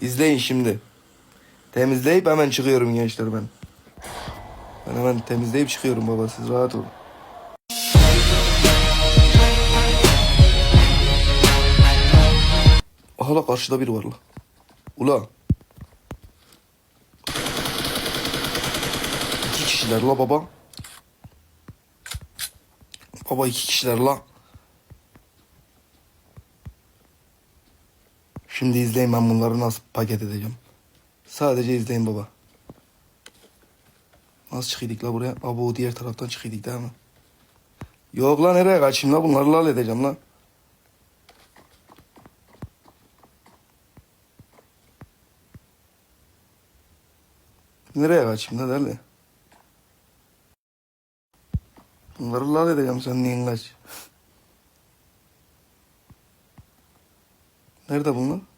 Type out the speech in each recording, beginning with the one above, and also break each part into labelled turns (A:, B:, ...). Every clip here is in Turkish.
A: İzleyin şimdi. Temizleyip hemen çıkıyorum gençler ben. Ben hemen temizleyip çıkıyorum baba siz rahat olun. Aha karşıda biri var la. Ula. İki kişiler la baba. Baba iki kişiler la. Şimdi izleyin ben bunları nasıl paket edeceğim. Sadece izleyin baba. Nasıl çıkıyorduk la buraya? Abo o diğer taraftan çıkıyorduk değil mi? Yok lan nereye kaçayım la bunları lal edeceğim la. Nereye kaçayım la derle. Bunları lal edeceğim sen neyin kaç. Nerede bunlar?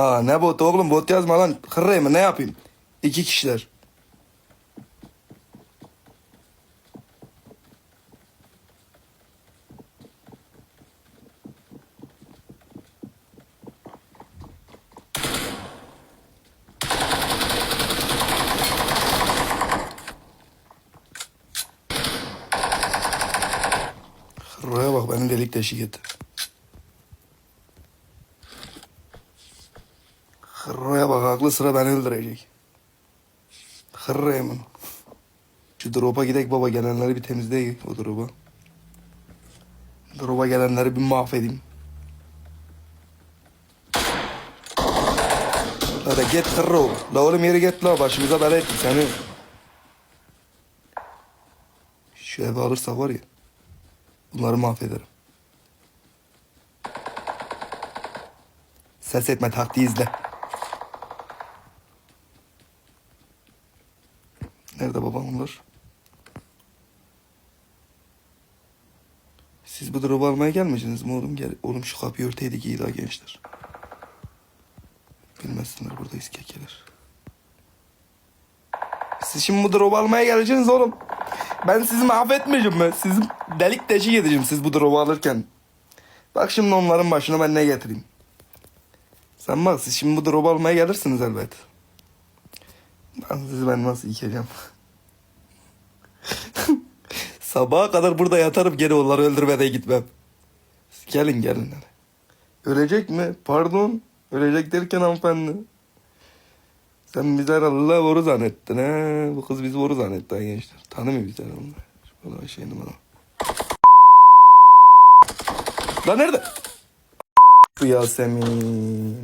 A: Aa ne bot oğlum bot yazma lan. Kırrayım mı ne yapayım? İki kişiler. Kırraya bak beni delik deşik etti. Hırroya bak aklı sıra beni öldürecek. Hırroya mı? Şu drop'a gidek baba gelenleri bir temizleyek o drop'a. Drop'a gelenleri bir mahvedeyim. Hadi git hırro. La oğlum yeri git la başımıza bela ettik seni. Şu evi alırsak var ya. Bunları mahvederim. Ses etme taktiği izle. Nerede babam onlar? Siz bu drop'u almaya gelmeyeceksiniz mi oğlum? Gel, oğlum şu kapıyı örteydik iyi daha gençler. Bilmezsinler buradayız kekeler. Siz şimdi bu drop'u almaya geleceksiniz oğlum. Ben sizi mahvetmeyeceğim mi? Sizi delik deşik edeceğim siz bu drop'u alırken. Bak şimdi onların başına ben ne getireyim. Sen bak siz şimdi bu drop'u almaya gelirsiniz elbet. Ben sizi ben nasıl yıkayacağım? Sabaha kadar burada yatarım gene onları öldürmeden gitmem. Gelin gelin. Ölecek mi? Pardon. Ölecek derken hanımefendi. Sen bizi herhalde boru zannettin he. Bu kız bizi boru zannetti ha gençler. Tanımıyor bizi herhalde. Şu şey numara. Lan nerede? Bu Yasemin.